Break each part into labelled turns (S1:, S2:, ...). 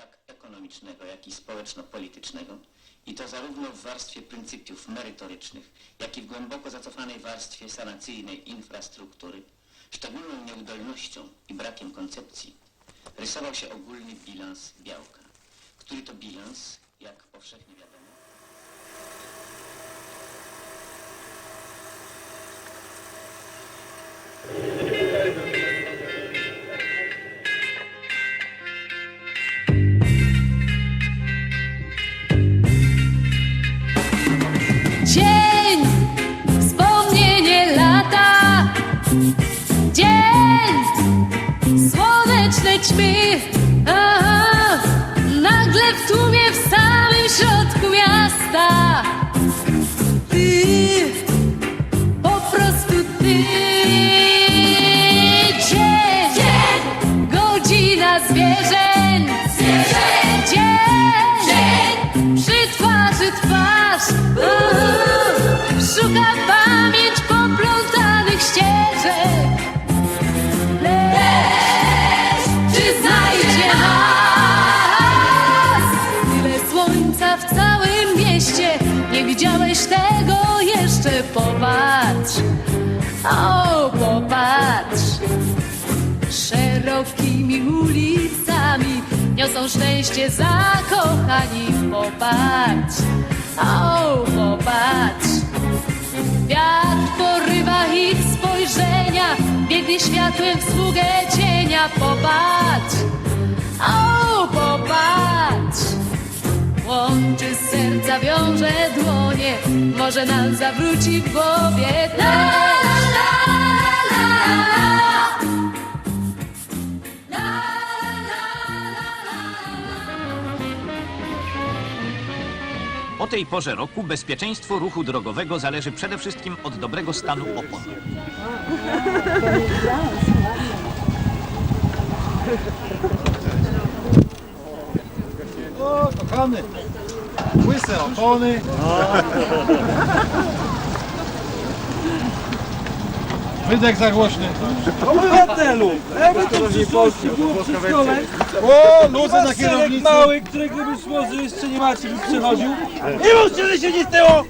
S1: tak ekonomicznego, jak i społeczno-politycznego, i to zarówno w warstwie pryncypiów merytorycznych, jak i w głęboko zacofanej warstwie sanacyjnej infrastruktury, szczególną nieudolnością i brakiem koncepcji, rysował się ogólny bilans Białka, który to bilans, jak powszechnie wiadomo,
S2: widziałeś tego jeszcze. Popatrz, o popatrz. Szerokimi ulicami niosą szczęście zakochani. Popatrz, o popatrz. Wiatr porywa ich spojrzenia, biegnie światłem w sługę cienia. Popatrz, o popatrz. Łączy serca, wiąże dłonie, może nam zawróci w głowie. La, la, la, la, la.
S3: O tej porze roku bezpieczeństwo ruchu drogowego zależy przede wszystkim od dobrego stanu opon.
S4: O, kochany. Łyse opony. Wydech za głośny.
S5: Obywatelu! Drodzy Polski,
S4: O, luzy na kierownicy.
S5: mały, który gdyby szło, jeszcze nie macie, by przechodził. Nie mówcie, że się nie stało!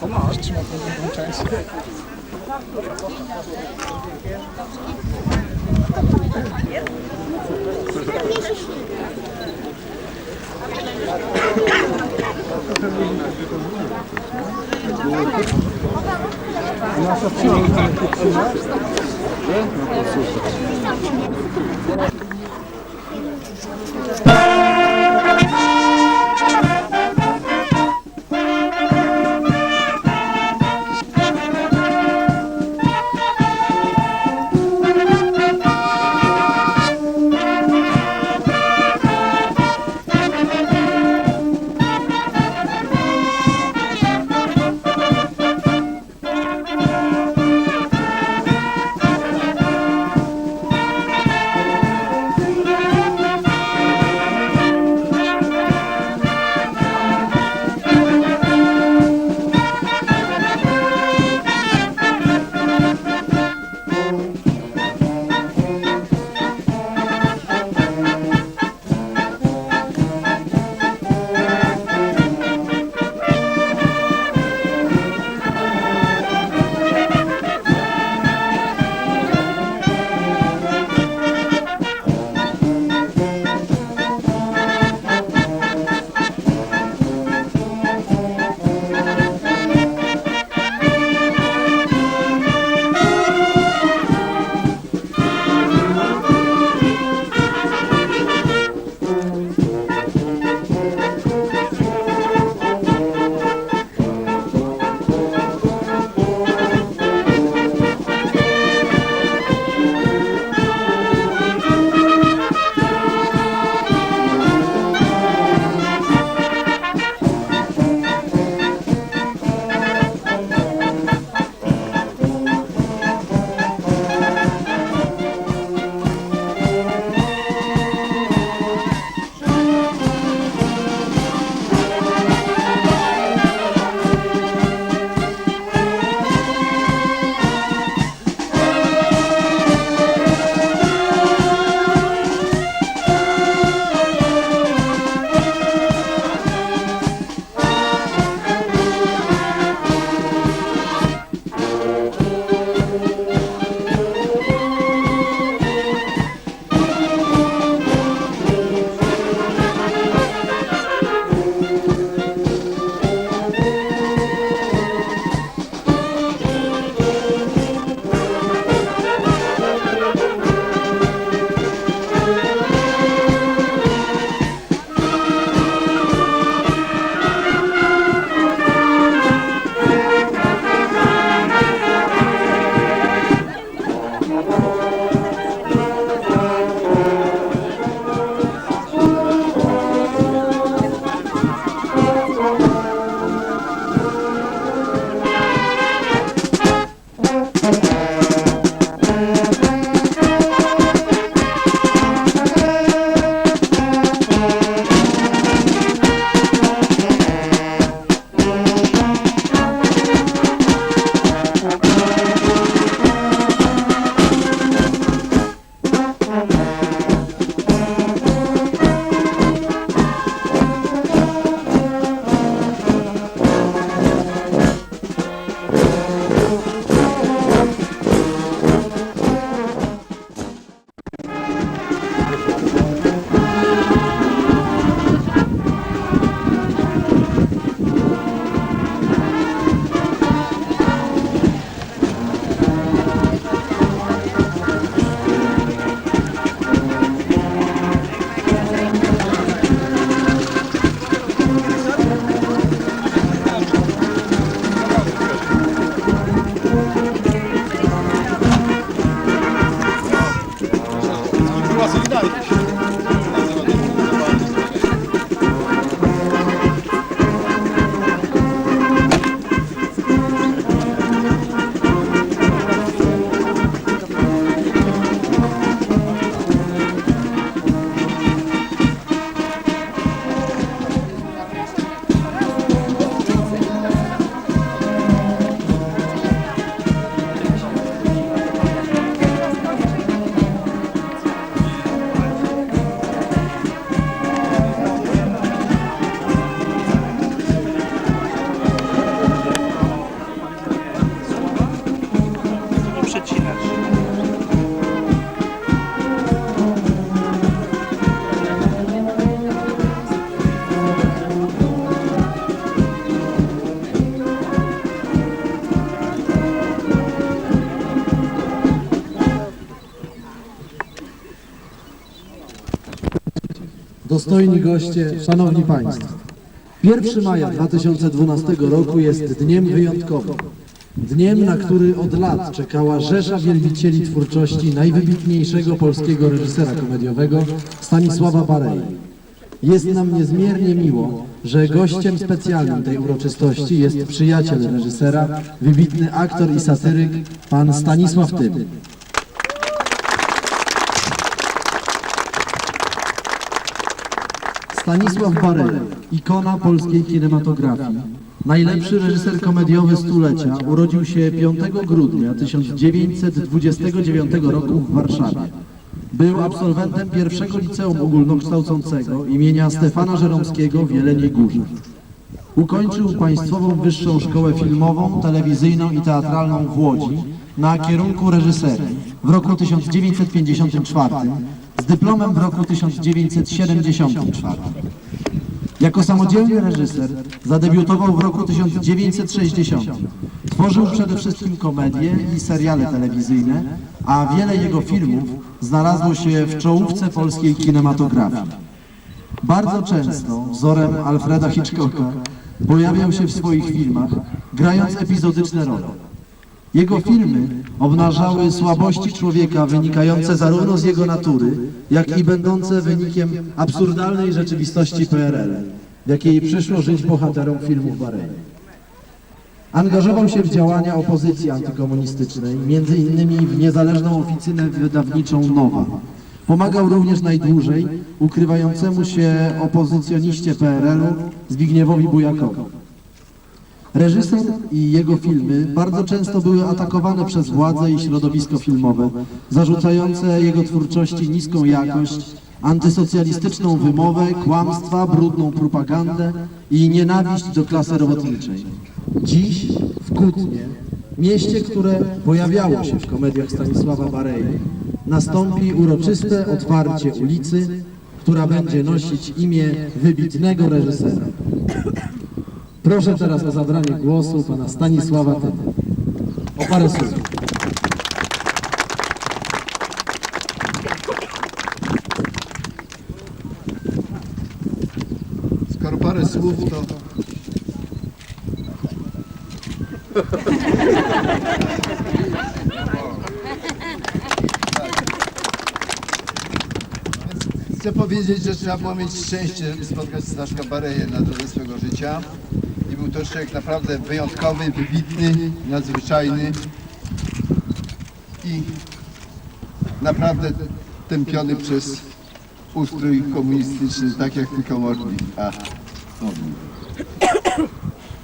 S5: Pomóż. Nasza przyjemność No to super.
S6: Dostojni goście, Szanowni Państwo. 1 maja 2012 roku jest dniem wyjątkowym. Dniem, na który od lat czekała rzesza wielbicieli twórczości najwybitniejszego polskiego reżysera komediowego Stanisława Barei. Jest nam niezmiernie miło, że gościem specjalnym tej uroczystości jest przyjaciel reżysera, wybitny aktor i satyryk, pan Stanisław Tym. Stanisław Bareja, ikona polskiej kinematografii, najlepszy reżyser komediowy stulecia, urodził się 5 grudnia 1929 roku w Warszawie. Był absolwentem pierwszego liceum ogólnokształcącego imienia Stefana Żeromskiego w Jeleniej Górze. Ukończył Państwową Wyższą Szkołę Filmową, Telewizyjną i Teatralną w Łodzi na kierunku reżyserii w roku 1954 z dyplomem w roku 1974. Jako samodzielny reżyser zadebiutował w roku 1960. Tworzył przede wszystkim komedie i seriale telewizyjne, a wiele jego filmów znalazło się w czołówce polskiej kinematografii. Bardzo często, wzorem Alfreda Hitchcocka, pojawiał się w swoich filmach, grając epizodyczne role. Jego filmy obnażały słabości człowieka wynikające zarówno z jego natury, jak i będące wynikiem absurdalnej rzeczywistości PRL, w jakiej przyszło żyć bohaterom filmów Barei. Angażował się w działania opozycji antykomunistycznej, między innymi w niezależną oficynę wydawniczą Nowa. Pomagał również najdłużej ukrywającemu się opozycjoniście PRL-u Zbigniewowi Bujakowi. Reżyser i jego filmy bardzo często były atakowane przez władze i środowisko filmowe, zarzucające jego twórczości niską jakość, antysocjalistyczną wymowę, kłamstwa, brudną propagandę i nienawiść do klasy robotniczej. Dziś w Kutnie, mieście, które pojawiało się w komediach Stanisława Barei, nastąpi uroczyste otwarcie ulicy, która będzie nosić imię wybitnego reżysera. Proszę teraz o zabranie głosu pana Stanisława Tyma. O parę słów.
S7: Skoro parę słów, to... Chcę powiedzieć, że trzeba było mieć szczęście spotkać Staszka Bareję na drodze swego życia. Był to człowiek naprawdę wyjątkowy, wybitny, nadzwyczajny i naprawdę tępiony przez ustrój komunistyczny, tak jak tylko mogli. A.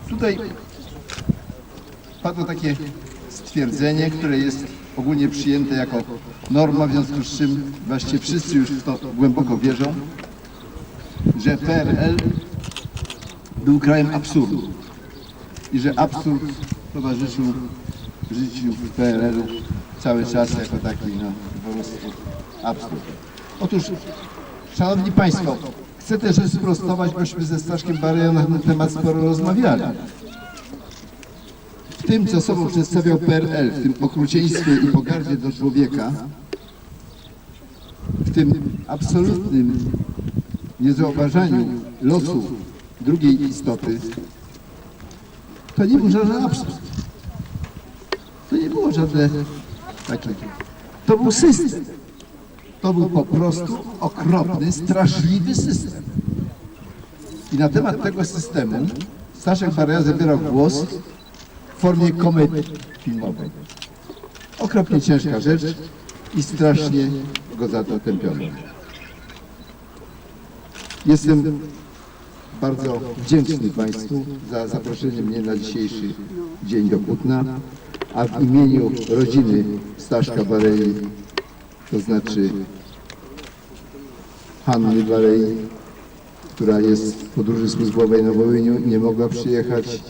S7: Tutaj padło takie stwierdzenie, które jest ogólnie przyjęte jako norma, w związku z czym właściwie wszyscy już w to głęboko wierzą, że PRL był krajem absurdu i że absurd towarzyszył życiu PRL-u cały czas jako taki, no, po prostu absurd. Otóż, Szanowni Państwo, chcę też sprostować, bośmy ze Staszkiem Bareją na ten temat sporo rozmawiali. W tym, co sobą przedstawiał PRL, w tym okrucieństwie i pogardzie do człowieka, w tym absolutnym niezauważaniu losu drugiej istoty, to nie był żaden absurd. To nie było żadne takie. To był system. To był po prostu okropny, straszliwy system. I na temat tego systemu Staszek Bareja zabierał głos w formie komedii filmowej. Okropnie ciężka rzecz i strasznie go za to tępiono. Jestem bardzo wdzięczny Państwu za zaproszenie mnie na dzisiejszy dzień do Kutna, a w imieniu rodziny Staszka Barei, to znaczy Hanny Barei, która jest w podróży służbowej na Wołyniu nie mogła przyjechać,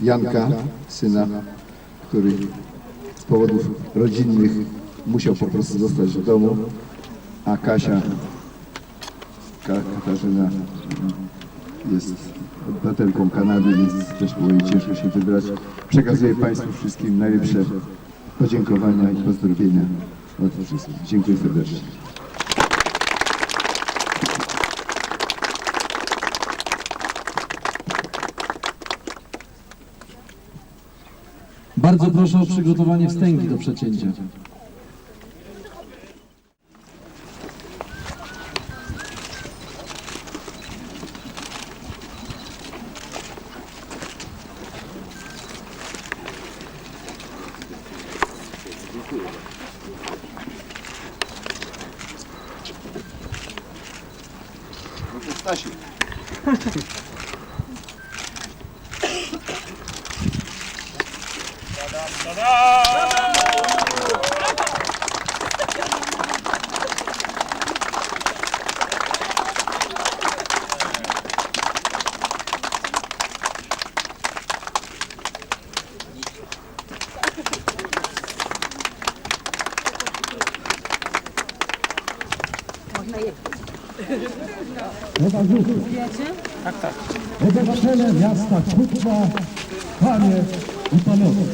S7: Janka, syna, który z powodów rodzinnych musiał po prostu zostać w domu, a Kasia, Ka- Katarzyna jest obywatelką Kanady, więc też było jej ciężko się wybrać. Przekazuję Państwu wszystkim najlepsze podziękowania i pozdrowienia od wszystkich. Dziękuję serdecznie.
S6: Bardzo proszę o przygotowanie wstęgi do przecięcia. taşı. Adam, adam.
S8: Obywatele miasta Kutna, panie i panowie.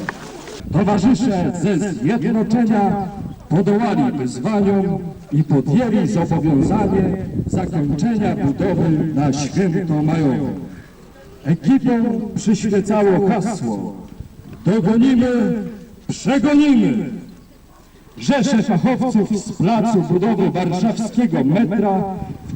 S8: Towarzysze ze zjednoczenia podołali wyzwaniom i podjęli zobowiązanie zakończenia budowy na święto majowe. Ekipom przyświecało hasło Dogonimy, przegonimy! Rzesze fachowców z placu budowy warszawskiego metra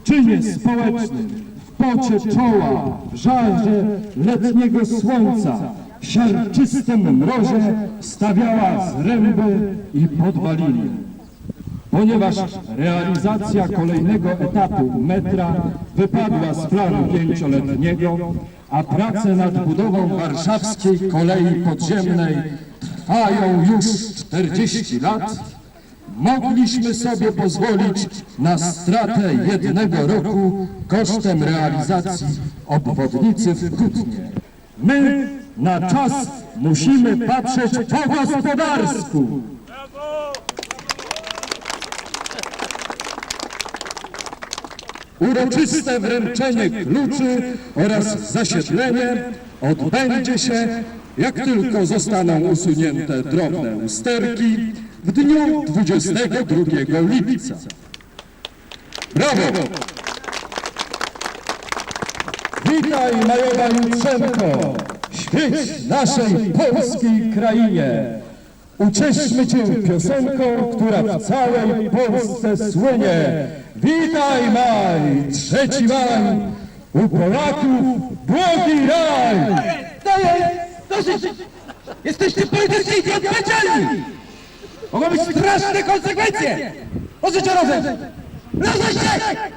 S8: czynie społecznym, w pocie czoła, żarze letniego słońca, w siarczystym mrozie stawiała zręby i podwaliny. Ponieważ realizacja kolejnego etapu metra wypadła z planu pięcioletniego, a prace nad budową warszawskiej kolei podziemnej trwają już 40 lat, mogliśmy sobie pozwolić na stratę jednego roku kosztem realizacji obwodnicy w Kutnie. My na czas musimy patrzeć po gospodarsku. Uroczyste wręczenie kluczy oraz zasiedlenie odbędzie się, jak tylko zostaną usunięte drobne usterki w dniu 22 lipca. Brawo! Witaj Majowa Jutrzenko! Świeć naszej polskiej krainie! Ucieszmy Cię piosenką, która w całej Polsce słynie. Witaj maj, trzeci maj, u Polaków błogi raj!
S5: Daję! Dosyć! Jesteście politycznie nieodpowiedzialni! Mogą być straszne konsekwencje! Pozycie razem! Się!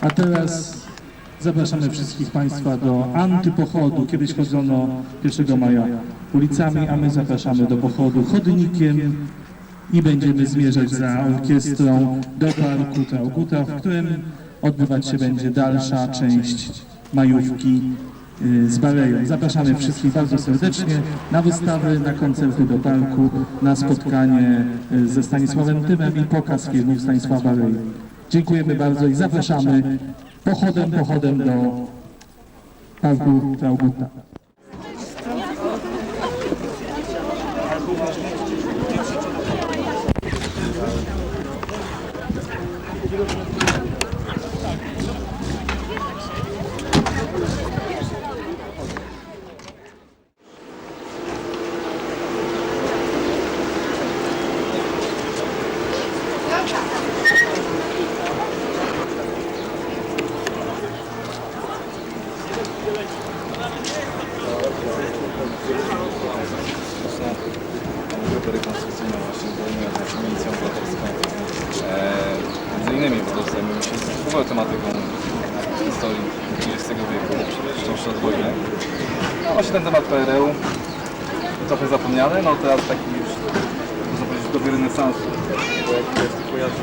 S8: A teraz zapraszamy wszystkich Państwa do antypochodu. Kiedyś chodzono 1 maja ulicami, a my zapraszamy do pochodu chodnikiem i będziemy zmierzać za orkiestrą do parku Trauguta, w którym odbywać się będzie dalsza część majówki y, z Bareją. Zapraszamy wszystkich bardzo serdecznie na wystawy, na koncerty do parku, na spotkanie y, ze Stanisławem Tymem i pokaz filmów Stanisława Barei. Dziękujemy bardzo i zapraszamy pochodem, pochodem do parku Trauguta.
S9: grupy Właśnie ten temat PRL trochę zapomniany, no teraz taki już można powiedzieć dobry renesansu, bo jak jest kojarzy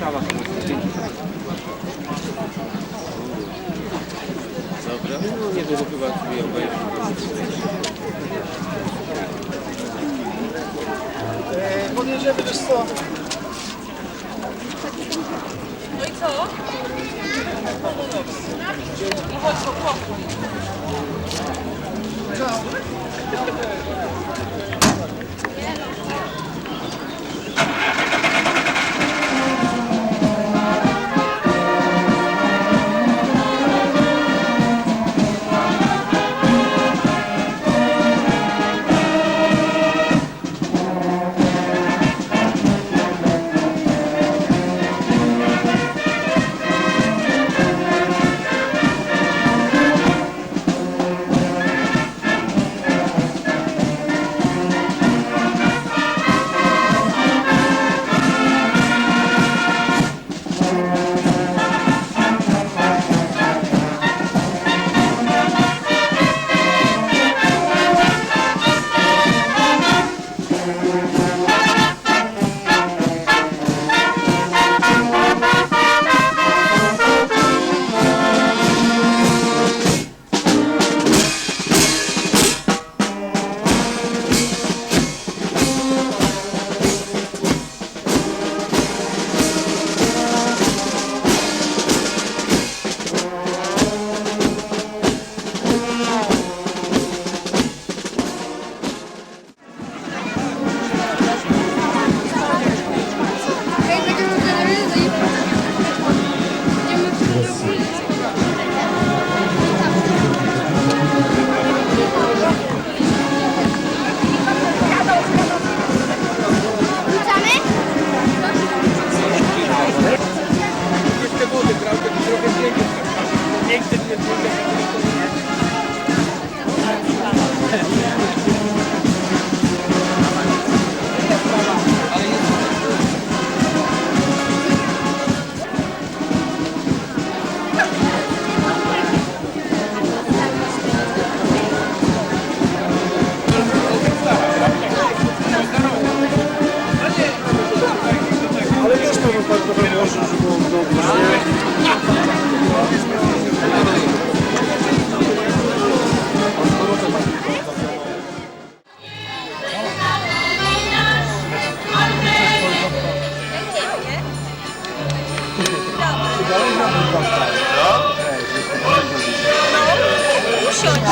S9: Warszawa
S10: Dobra, no niedługo chyba drzwi obejrzę.
S4: Podjedziemy wiesz co?
S2: No
S4: i co? No chodź po chłopu. Ciao.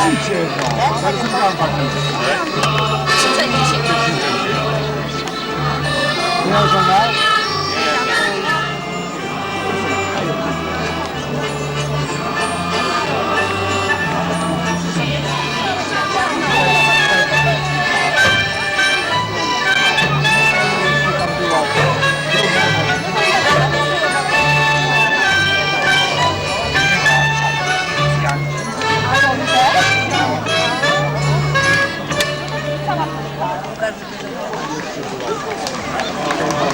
S5: 一切好好的